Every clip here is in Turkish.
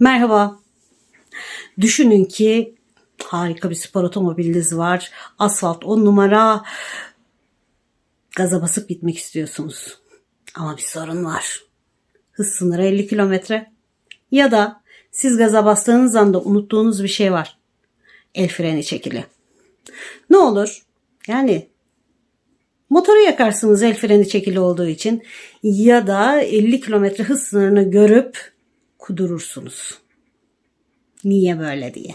Merhaba. Düşünün ki harika bir spor otomobiliniz var. Asfalt 10 numara. Gaza basıp gitmek istiyorsunuz. Ama bir sorun var. Hız sınırı 50 kilometre. Ya da siz gaza bastığınız anda unuttuğunuz bir şey var. El freni çekili. Ne olur? Yani motoru yakarsınız el freni çekili olduğu için ya da 50 kilometre hız sınırını görüp kudurursunuz. Niye böyle diye.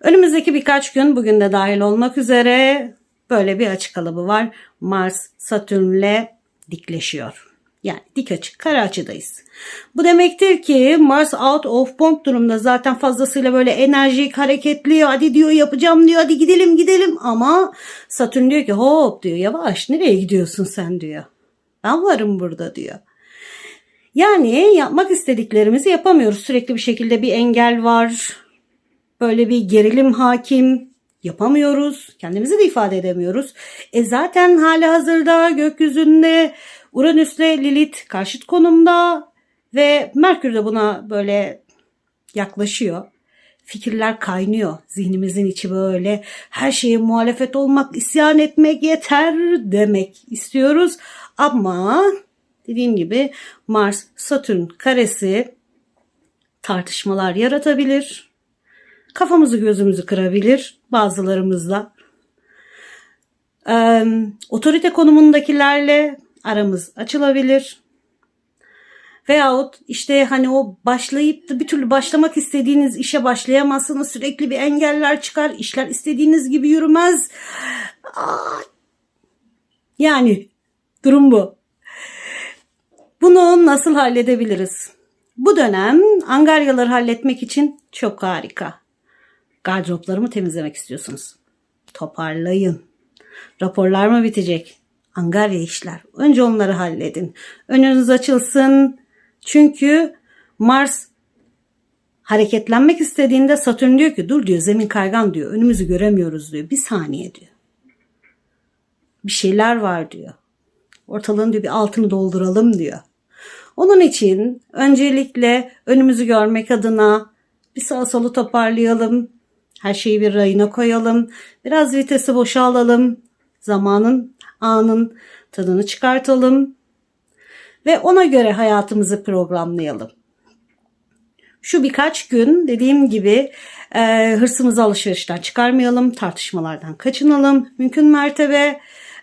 Önümüzdeki birkaç gün bugün de dahil olmak üzere böyle bir açık kalıbı var. Mars Satürn'le dikleşiyor. Yani dik açık kara açıdayız. Bu demektir ki Mars out of bond durumda zaten fazlasıyla böyle enerjik hareketli hadi diyor yapacağım diyor hadi gidelim gidelim ama Satürn diyor ki hop diyor yavaş nereye gidiyorsun sen diyor. Ben varım burada diyor. Yani yapmak istediklerimizi yapamıyoruz. Sürekli bir şekilde bir engel var. Böyle bir gerilim hakim. Yapamıyoruz. Kendimizi de ifade edemiyoruz. E zaten hali hazırda gökyüzünde Uranüs'le Lilith karşıt konumda ve Merkür de buna böyle yaklaşıyor. Fikirler kaynıyor. Zihnimizin içi böyle her şeye muhalefet olmak, isyan etmek yeter demek istiyoruz. Ama dediğim gibi Mars Satürn karesi tartışmalar yaratabilir. Kafamızı gözümüzü kırabilir bazılarımızla. Ee, otorite konumundakilerle aramız açılabilir. Veyahut işte hani o başlayıp da bir türlü başlamak istediğiniz işe başlayamazsınız. Sürekli bir engeller çıkar. işler istediğiniz gibi yürümez. Aa, yani durum bu. Nasıl halledebiliriz? Bu dönem angaryaları halletmek için çok harika. Gardıroplarımı temizlemek istiyorsunuz. Toparlayın. Raporlar mı bitecek? Angarya işler. Önce onları halledin. Önünüz açılsın. Çünkü Mars hareketlenmek istediğinde Satürn diyor ki dur diyor zemin kaygan diyor. Önümüzü göremiyoruz diyor. Bir saniye diyor. Bir şeyler var diyor. Ortalığın diyor bir altını dolduralım diyor. Onun için öncelikle önümüzü görmek adına bir sağ solu toparlayalım. Her şeyi bir rayına koyalım. Biraz vitesi boşalalım. Zamanın, anın tadını çıkartalım. Ve ona göre hayatımızı programlayalım. Şu birkaç gün dediğim gibi e, hırsımızı alışverişten çıkarmayalım. Tartışmalardan kaçınalım. Mümkün mertebe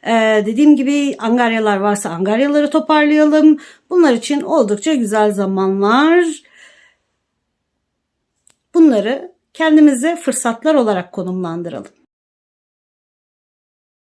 ee, dediğim gibi angaryalar varsa angaryaları toparlayalım. Bunlar için oldukça güzel zamanlar. Bunları kendimize fırsatlar olarak konumlandıralım.